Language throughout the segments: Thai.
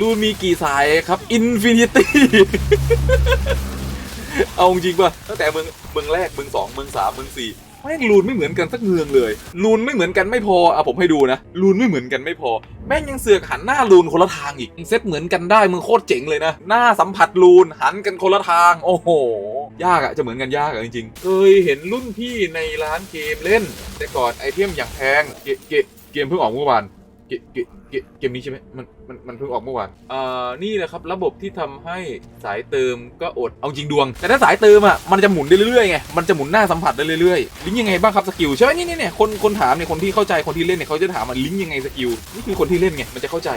รูนมีกี่สายครับอินฟินิตี้ เอาจริงป่ะ ตั้งแต่เมืองเมืองแรกเมืองสองเมืองสามเมืองสี่แม่งรูนไม่เหมือนกันสักเมืองเลย รูนไม่เหมือนกันไม่พออะผมให้ดูนะ รูนไม่เหมือนกันไม่พอ แม่งยังเสือกหันหน้ารูนคนละทางอีกเซตเหมือนกันได้มึงโคตรเจ๋งเลยนะ หน้าสัมผัสรูนหันกันคนละทาง โอ้โห ยากอะจะเหมือนกันยากอะจริงๆ เคยเห็นรุ่นพี่ในร้านเกมเล่น แต่ก่อนไอเทมอย่างแพงเกเกเกมเพิ่งออกเมื่อวาน เกเกเกเกมนี้ใช่ไหมมันมันมันเพิ่งออกเมื่อวานอ่านี่แหละครับระบบที่ทำให้สายเติมก็อดเอาจริงดวง แต่ถ้าสายเติมอะมันจะหมุนได้เรื่อยๆไงมันจะหมุนหน้าสัมผัสได้เรื่อยๆลิงก์ยังไงบ้างครับสกิลใช่ไหมนี่นี่เนี่ยคนคนถามเนี่ยคนที่เข้าใจคนที่เล่นเนี่ยเขาจะถามมันลิงก์ยังไงสกิลนี่คือคนที่เล่นไงมันจะเข้าใจ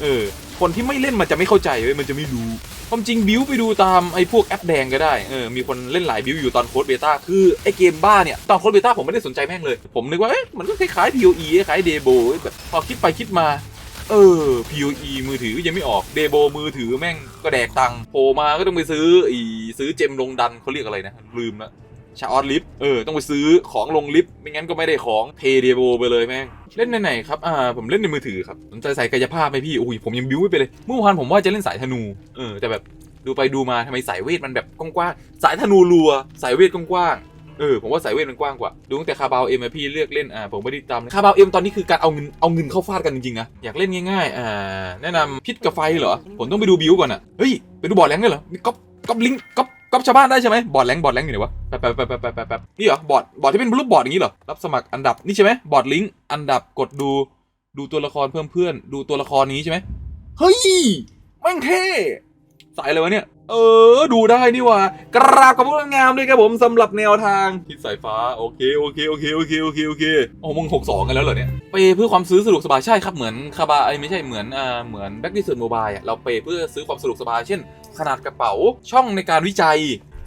เออ คนที่ไม่เล่นมันจะไม่เข้าใจเว้ยมันจะไม่รู้ ความจริงบิวไปดูตามไอ้พวกแอปแดงก็ได้เออมีคนเล่นหลายบิวอยู่ตอนโค้ดเบต้าคือไอ้เกมบ้าเนี่ยตอนโค้ดเบต้าผมไม่ได้สนใจแม่งเลย ผมนึกว่าเอ๊ะมันก็คล้ายๆ POE คล้ายเดโบแบบพอคิดไปคิดมาเออ POE มือถือยังไม่ออกเดโบมือถือแม่งก็แดกตังค์โผล่มาก็ต้องไปซื้ออีซื้อเจมลงดันเขาเรียกอะไรนะลืมละ ชาออสลิฟต์เออต้องไปซื้อของลงลิฟต์ไม่งั้นก็ไม่ได้ของเทเดโบไปเลยแม่งเล่นในไหนครับอ่าผมเล่นในมือถือครับสนใจสายกายภาพไหมพี่อุ้ยผมยังบิ้วไม่ไปเลยเมื่อวานผมว่าจะเล่นสายธนูเออแต่แบบดูไปดูมาทำไมสายเวทมันแบบกว้างๆสายธนูรัว สายเวทกว้างๆเออผมว่าสายเวทมันกว้างกว่าดูตั้งแต่คาบาวเอ็มอะพี่เลือกเล่นอ่าผมไม่ได้ตามเลยคาบาวเอ็มตอนนี้คือการเอาเงินเอาเงินเข้าฟาดกันจริงๆนะอยากเล่นง่ายๆอ่าแนะนำพิษกับไฟเหรอผมต้องไปดูบิวก่อนอะเฮ้ยไปดูบอร์ดแรงด้วยเหรอมีก๊อปก๊อปลิงก์ก๊อป ก็ชาวบ้านได้ใช่ไหมบอร์ดแรงบอร์ดแรงอยู่ไหนวะแป๊บแป๊บแป๊บแป๊บแป๊บแบบนี่เหรอบอร์ดบอร์ดที่เป็นรูปบอร์ดอย่างนี้เหรอรับสมัครอันดับนี่ใช่ไหมบอร์ดลิงก์อันดับกดดูดูตัวละครเพิ่มเพื่อนดูตัวละครนี้ใช่ไหมเฮ้ยแม่งเท่สายเลยวะเนี่ย เออ ดูได้นี่หว่ากราบกับพวกงามเลยครับผมสำหรับแนวทางทิศสายฟ้า โอเค โอเค โอเค โอเค โอเค โอเคโอ้มึงหกสองกันแล้วเหรอเนี่ย เปย์เพื่อความซื้อสะดวกสบายใช่ครับ เหมือนคาบาไอยไม่ใช่เหมือนอ่าเหมือนแบ็กดิสเซอร์โมบายอะเราเปย์เพื่อซื้อความสะดวกสบาย เช่น ขนาดกระเป๋าช่องในการวิจัย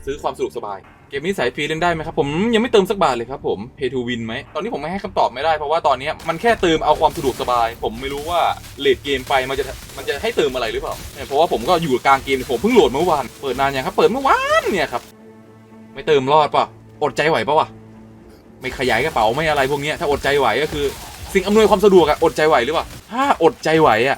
ซื้อความสะดวกสบายเก มนี้สายฟรีเล่นได้ไหมครับ ผมยังไม่เติมสักบาทเลยครับผม Pay to win ไหมตอนนี้ผมไม่ให้คำตอบไม่ได้เพราะว่าตอนนี้มันแค่เติมเอาความสะดวกสบาย ผมไม่รู้ว่าเลทเกมไปมันจะมันจะให้เติมอะไรหรือเปล่าเนี่ยเพราะว่าผมก็อยู่กลางเกมผมเพิ่งโหลดเมื่อวานเปิดนานยังครับเปิดเมื่อวานเนี่ยครับไม่เติมรอดป่ะอดใจไหวป่ะวะไม่ขยายกระเป๋าไม่อะไรพวกนี้ถ้าอดใจไหวก็คือ สิ่งอำนวยความสะดวกอะอดใจไหวหรือเปล่าถ้าอดใจไหวอะ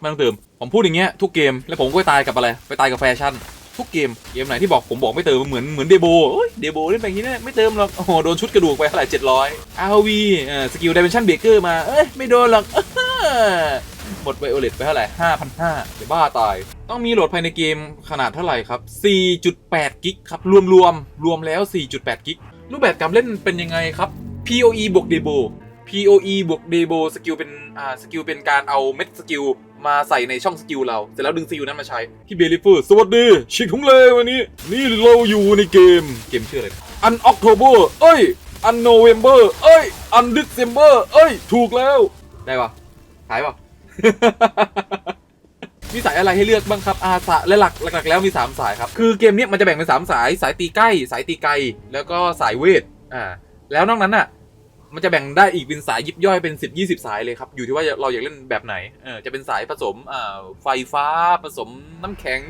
ไม่ต้องเติมผมพูดอย่างเงี้ยทุกเกมแล้วผมก็ไปตายกับอะไร ไปตายกับแฟชั่น ทุกเกม เกมไหนที่บอกผมบอกไม่เติมเหมือนเหมือนเดโบโอ้ยเดโบเล่นแบบนี้เนี่ยไม่เติมหรอก โอ้โห โดนชุดกระดูกไปเท่าไหร่เจ็ดร้อยอาวีสกิลดิเมนชั่นเบเกอร์มา เอ้ย ไม่โดนหรอกหมดไวโอเลตไปเท่าไหร่ห้าพันห้าเดบ้าตาย ต้องมีโหลดภายในเกมขนาดเท่าไหร่ครับ 4.8 กิกครับ รวมรวมรวมแล้ว 4.8 กิก รูปแบบการเล่นเป็นยังไงครับ POE บวก Debo POE บวก Debo สกิลเป็นอ่าสกิลเป็นการเอาเม็ดสกิลมาใส่ในช่องสกิลเรา เสร็จแล้วดึงสกิลนั้นมาใช้พี่เบลิเฟอร์สวัสดีชิคทุงเลวันนี้ นี่เราอยู่ในเกม เกมชื่ออะไรอันออกโทเบอร์เอ้ย อันโนเวมเบอร์เอ้ย อันดิเซมเบอร์เอ้ย ถูกแล้ว ได้ปะขายปะมีสายอะไรให้เลือกบ้างครับ อาสาและหลักหลักๆแล้วมี 3 สายครับ คือเกมนี้มันจะแบ่งเป็น 3 สาย สายตีใกล้ สายตีไกล แล้วก็สายเวท อ่า แล้วนอกนั้นอะ มันจะแบ่งได้อีกเป็นสายยิบย่อยเป็น 10 20 สายเลยครับ อยู่ที่ว่าเราอยากเล่นแบบไหนเออจะเป็นสายผสมอ่าไฟฟ้าผสมน้ำแข็ง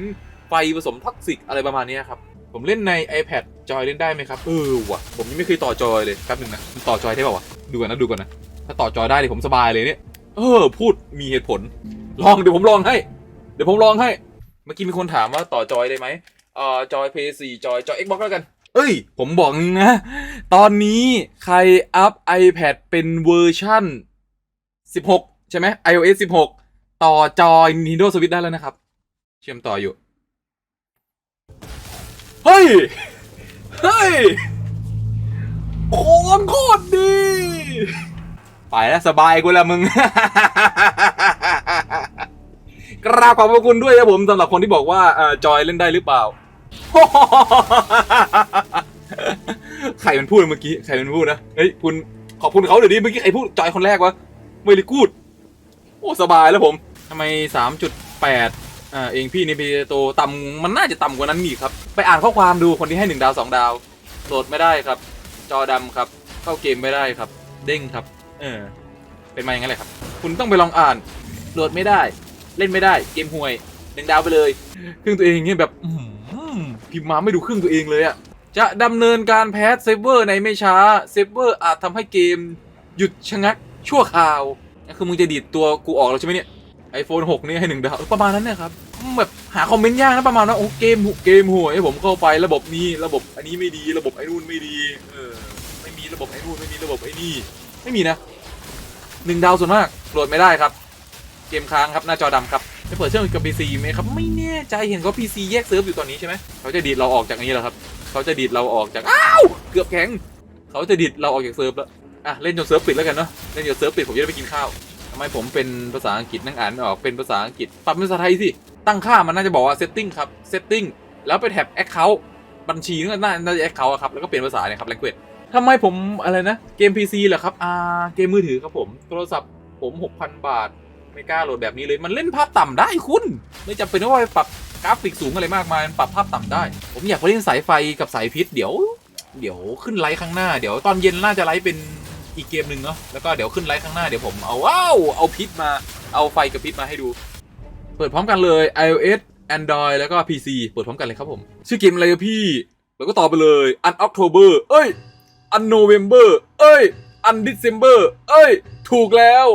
ไฟผสมท็อกซิกอะไรประมาณนี้ครับ ผมเล่นใน iPad จอยเล่นได้ไหมครับ เออว่ะ ผมยังไม่เคยต่อจอยเลยแป๊บนึงนะต่อจอยได้เปล่าวะดูก่อนนะดูก่อนนะ ถ้าต่อจอยได้เนี่ยผมสบายเลยเนี่ย เออ พูดมีเหตุผล ลองเดี๋ยวผมลองให้ เดี๋ยวผมลองให้ เมื่อกี้มีคนถามว่าต่อจอยได้ไหมเอ่อจอย PS4 จอยจอย Xbox แล้วกัน เอ้ย ผมบอกนึงนะ ตอนนี้ใครอัพ iPad เป็นเวอร์ชั่น 16 ใช่ไหม iOS 16 ต่อจอ Nintendo Switch ได้แล้วนะครับ เชื่อมต่ออยู่ เฮ้ย เฮ้ยโคตรโคตรดี ไปแล้วสบายกูแล้วมึง กราบขอบพระคุณด้วยครับผมสำหรับคนที่บอกว่าอ่อจอยเล่นได้หรือเปล่า ใครมันพูดเมื่อกี้ใครมันพูดนะเฮ้ยคุณขอบคุณเขาเดี๋ยวนี้เมื่อกี้ใครพูดจอยคนแรกวะเมลิกูดโอ้สบายแล้วผมทำไม 3.8อ่าเองพี่ในเบโตต่ำมันน่าจะต่ำกว่านั้นอีกครับ ไปอ่านข้อความดูคนที่ให้หนึ่งดาวสองดาวโหลดไม่ได้ครับ จอดำครับ เข้าเกมไม่ได้ครับ เด้งครับ เออ เป็นมาอย่างนั้นแหละครับ คุณต้องไปลองอ่านโหลดไม่ได้ เล่นไม่ได้ เกมห่วยหนึ่งดาวไปเลย ครึ่งตัวเองเนี่ยแบบอื้อหือพิมพ์มาไม่ดูครึ่งตัวเองเลยอะ จะดำเนินการแพทเซฟเวอร์ในไม่ช้าเซฟเวอร์อาจทำให้เกมหยุดชะงักชั่วคราวคือมึงจะดีดตัวกูออกแล้วใช่ไหมเนี่ย iPhone 6นี่ให้หนึ่งดาวประมาณนั้นเนี่ยครับแบบหาคอมเมนต์ยากนะประมาณว่าโอ้เกมหุเกมห่วยผมเข้าไประบบนี้ระบบอันนี้ไม่ดีระบบไอ้นู่นไม่ดีเออไม่มีระบบไอ้นู่นไม่มีระบบไอ้นี่ไม่มีนะหนึ่งดาวส่วนมากโหลดไม่ได้ครับ เกมค้างครับหน้าจอดำครับจะเปิดเชื่อมกับ PC ไหมครับไม่แน่ใจเห็นเขา PC แยกเซิร์ฟอยู่ตอนนี้ใช่ไหมเขาจะดีดเราออกจากนี้แล้วครับ เขาจะดีดเราออกจาก อ้าว เกือบแข็ง เขาจะดีดเราออกจากเซิร์ฟแล้ว อะ เล่นจนเซิร์ฟปิดแล้วกันเนาะ เล่นจนเซิร์ฟปิดผมจะได้ไปกินข้าวทำไมผมเป็นภาษาอังกฤษนั่งอ่านไม่ออก เป็นภาษาอังกฤษ ปรับเป็นภาษาไทยสิ ตั้งค่ามันน่าจะบอกว่า setting ครับ setting แล้วไปแท็บ account บัญชีนั่นน่าน่าจะ account อะครับ แล้วก็เปลี่ยนภาษาเนี่ยครับ language ทำไมผมอะไรนะ เกม PC เหรอครับ อ่า เกมมือถือครับผม โทรศัพท์ผม 6,000 บาท ไม่กล้าโหลดแบบนี้เลยมันเล่นภาพต่ำได้คุณ ไม่จำเป็นต้องว่าไปปรับกราฟิกสูงอะไรมากมายมันปรับภาพต่ำได้ ผมอยากไปเล่นสายไฟกับสายพิษเดี๋ยว เดี๋ยวขึ้นไลฟ์ข้างหน้าเดี๋ยวตอนเย็นน่าจะไลฟ์เป็นอีกเกมหนึ่งเนาะแล้วก็เดี๋ยวขึ้นไลฟ์ข้างหน้าเดี๋ยวผมเอาว้าวเอาพิษมาเอาไฟกับพิษมาให้ดู เปิดพร้อมกันเลย iOS Android แล้วก็ PC เปิดพร้อมกันเลยครับผม ชื่อเกมอะไรอะพี่ แล้วก็ตอบไปเลย Un October เอ้ย Un November เอ้ย Un December เอ้ย ถูกแล้ว